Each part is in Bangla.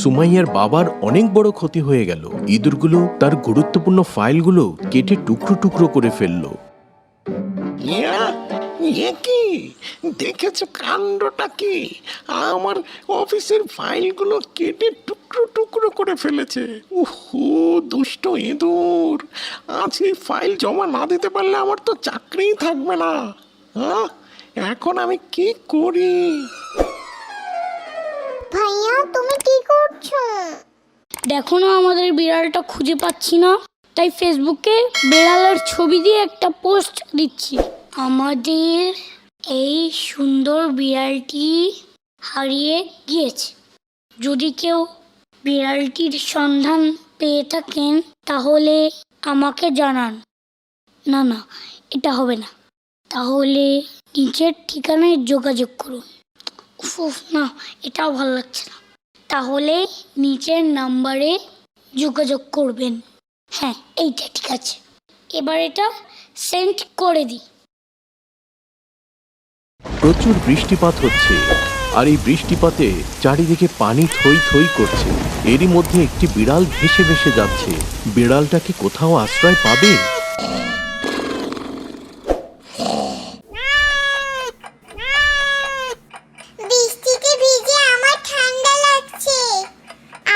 সুমাইয়ার বাবার অনেক বড় ক্ষতি হয়ে গেল। ইঁদুরগুলো তার গুরুত্বপূর্ণ ফাইলগুলো কেটে টুকরো টুকরো করে ফেলল। ইয়া, কি? দেখেছ কাণ্ডটা কি? আমার অফিসের ফাইলগুলো কেটে টুকরো টুকরো করে ফেলেছে। উহু দুষ্ট ইঁদুর। আজ এই ফাইল জমা না দিতে পারলে আমার তো চাকরিই থাকবে না। হ্যাঁ এখন আমি কি করি? ভাইয়া তুমি কি করছ? দেখো না, আমাদের বিড়ালটা খুঁজে পাচ্ছি না। তাই ফেসবুকে বিড়ালের ছবি দিয়ে একটা পোস্ট দিচ্ছি। আমাদের এই সুন্দর বিড়ালটি হারিয়ে গিয়েছে। যদি কেউ বিড়ালটির সন্ধান পেয়ে থাকেন, তাহলে আমাকে জানান। না না, এটা হবে না। তাহলে নিচের ঠিকানায় যোগাযোগ করুন। উফ না, এটাও ভালো লাগছে না। তাহলে নিচের নাম্বারে যোগাযোগ করবেন। হ্যাঁ এইটা ঠিক আছে। এবার এটা সেন্ড করে দিই। প্রচুর বৃষ্টিপাত হচ্ছে, আর এই বৃষ্টিপাতে চারিদিকে পানি থই থই করছে। এরই মধ্যে একটি বিড়াল ভেসে ভেসে যাচ্ছে। বিড়ালটা কি কোথাও আশ্রয় পাবে বৃষ্টিতে ভিজে আমার ঠান্ডা লাগছে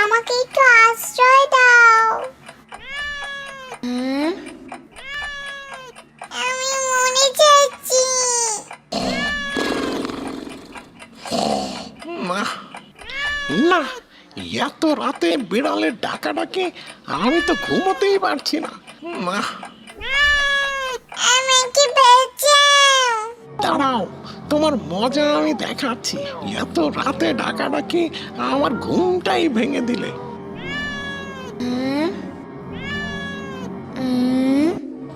আমাকে একটু আশ্রয় দাও আমি মরে যাচ্ছি না না এত রাতে বিড়ালের ডাকাডাকি আমি তো ঘুমোতেই পারছি না। না আমাকে বাঁচাও দাঁড়াও তোমার মজা আমি দেখাচ্ছি। এত রাতে ডাকাডাকি আমার ঘুমটাই ভেঙে দিলে।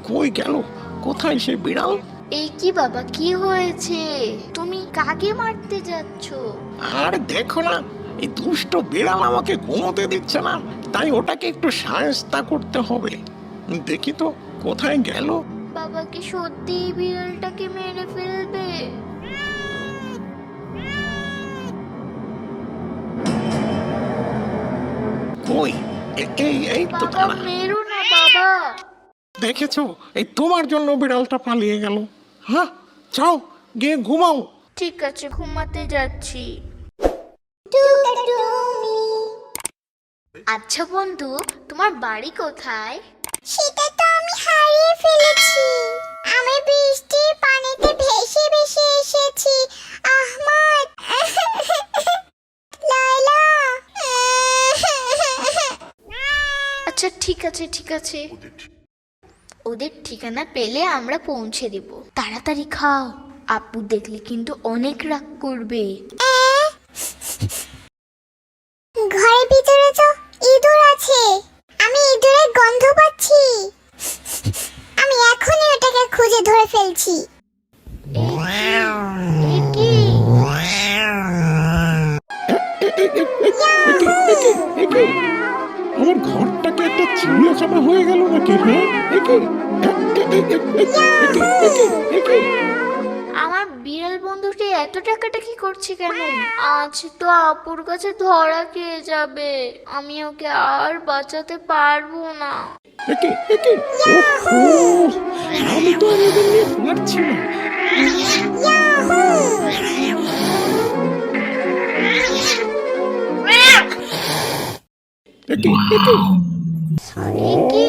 কই গেল? কোথায় সে বিড়াল? এই কি বাবা কি হয়েছে? তুমি কাকে মারতে যাচ্ছ? আর দেখো না এই দুষ্ট বিড়াল আমাকে ঘুমোতে দিচ্ছে না। তাই ওটাকে একটু সায়স্তা করতে হবে। দেখি তো কোথায় গেল? বাবাকে সত্যি বিড়ালটাকে মেরে ফেলবে? কই? এই এই তো বাবা মেরো না বাবা। দেখেছ? এই তোমার জন্য বিড়ালটা পালিয়ে গেল। হ্যাঁ যাও গিয়ে ঘুমাও। ঠিক আছে ঘুমাতে যাচ্ছি। আচ্ছা বন্ধু তোমার বাড়ি কোথায়? সেটা তো আমি হারিয়ে ফেলেছি। আমি বৃষ্টির পানিতে ভেসে ভেসে এসেছি। আহমদ! আচ্ছা ঠিক আছে ঠিক আছে। ওদের ঠিকানা পেলে আমরা পৌঁছে দেব। তাড়াতাড়ি খাও। আপু দেখলে কিন্তু অনেক রাগ করবে। ঘরটাকে একটা চিড়িয়াখানা হয়ে গেল নাকি হ্যাঁ? আমার বিড়াল বন্ধুটি এত টাকাটা কি করছে কেন? আজ তো আপুর কাছে ধরা খেয়ে যাবে। আমি ওকে আর বাঁচাতে পারব না। একে একে আমি তো আর এদের নিয়ে পারছি না। একে একে এ কি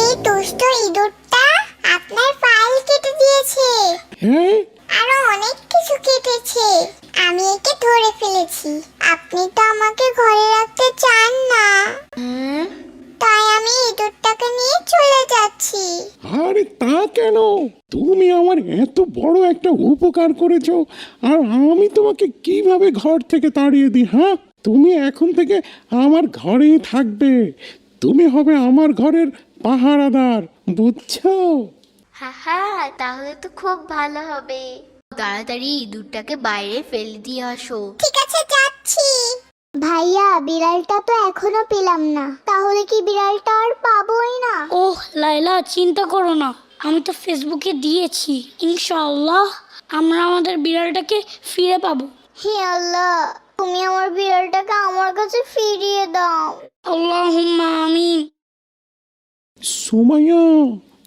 এই দুষ্ট ইঁদুরটা আপনার ফাইল কেটে দিয়েছে। হ্যাঁ আরও অনেক কিছু কেটেছে। আমি একে ধরে ফেলেছি। আপনি তো আমাকে ঘরে রাখতে চান না। তাই আমি ইঁদুরটাকে নিয়ে চলে যাচ্ছি। আরে তা কেন? তুমি আমার এত বড় একটা উপকার করেছ আর আমি তোমাকে কীভাবে ঘর থেকে তাড়িয়ে দিই হ্যাঁ? তুমি এখন থেকে আমার ঘরেই থাকবে। তুমি হবে আমার ঘরের পাহারাদার বুঝছ? হ্যাঁ তাহলে তো খুব ভালো হবে। তাড়াতাড়ি ইঁদুরটাকে বাইরে ফেলে দিয়ে আসো। ঠিক আছে যাচ্ছি। ভাইয়া বিড়ালটা তো এখনও পেলাম না। তাহলে কি বিড়ালটা আর পাবোই না? ওহ লাইলা চিন্তা করো না। আমি তো ফেসবুকে দিয়েছি। ইনশাআল্লাহ আমরা আমাদের বিড়ালটাকে ফিরে পাবো। হে আল্লাহ তুমি আমার বিড়ালটাকে আমার কাছে ফিরিয়ে দাও। আল্লাহুম্মা আমিন। সুমাইয়া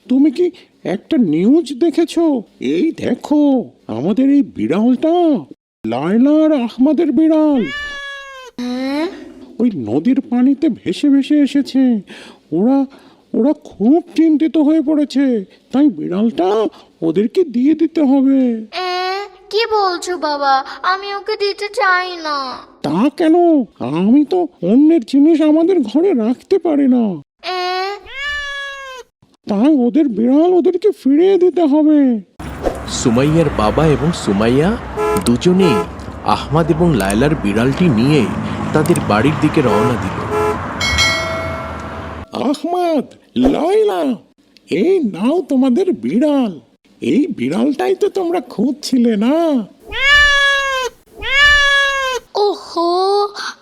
তুমি কি একটা নিউজ দেখেছ? এই দেখো আমাদের এই বিড়ালটা লায়লা আর আহমদের বিড়াল। ওই নদীর পানিতে ভেসে ভেসে এসেছে। ওরা ওরা খুব চিন্তিত হয়ে পড়েছে। তাই বিড়ালটা ওদেরকে দিয়ে দিতে হবে। কি বলছো বাবা? আমি ওকে দিতে চাই না। তা কেন? আমি তো অন্যের জিনিস আমাদের ঘরে রাখতে পারি না। এ, তাই ওদের বিড়াল ওদেরকে ফিরিয়ে দিতে হবে। সুমাইয়ার বাবা এবং সুমাইয়া দুজনে আহমাদ এবং লায়লার বিড়ালটি নিয়ে তাদের বাড়ির দিকে রওনা দিল। আহমদ লাইলা এই নাও তোমাদের বিড়াল। এই বিড়ালটাই তো তোমরা খুঁজছিলে না? ওহো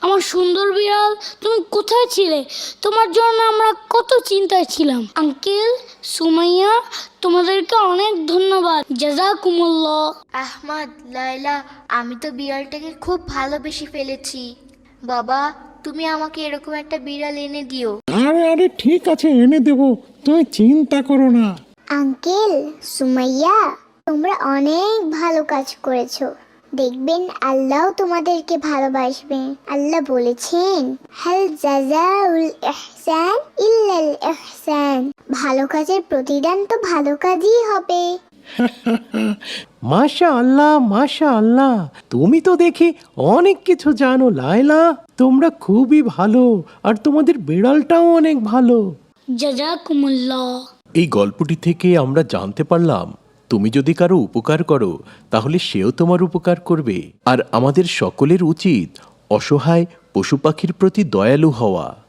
আমার সুন্দর বিড়াল তুমি কোথায় ছিলে? তোমার জন্য আমরা কত চিন্তায় ছিলাম। আঙ্কেল সুমাইয়া তোমাদেরকে অনেক ধন্যবাদ। জাজাকুমুল্লাহ আহমদ লাইলা আমি তো বিড়ালটাকে খুব ভালোবেসে ফেলেছি। বাবা তুমি আমাকে এরকম একটা বিড়াল এনে দিও। আরে আরে ঠিক আছে এনে দেব। তুমি চিন্তা করো না। আঙ্কেল সুমাইয়া তোমরা অনেক ভালো কাজ করেছ। দেখবেন আল্লাহ তোমাদেরকে ভালোবাসবে। আল্লাহ বলেছেন হাল জাজাউল ইহসান ইল্লাল ইহসান। ভালো কাজের প্রতিদান তো ভালো কাজই হবে। মাশা আল্লাহ মাশা আল্লাহ তুমি তো দেখি অনেক কিছু জানো লায়লা। তোমরা খুবই ভালো আর তোমাদের বিড়ালটাও অনেক ভালো। জাজাকুমুল্লাহ এই গল্পটি থেকে আমরা জানতে পারলাম, তুমি যদি কারও উপকার করো, তাহলে সেও তোমার উপকার করবে। আর আমাদের সকলের উচিত অসহায় পশু পাখির প্রতি দয়ালু হওয়া।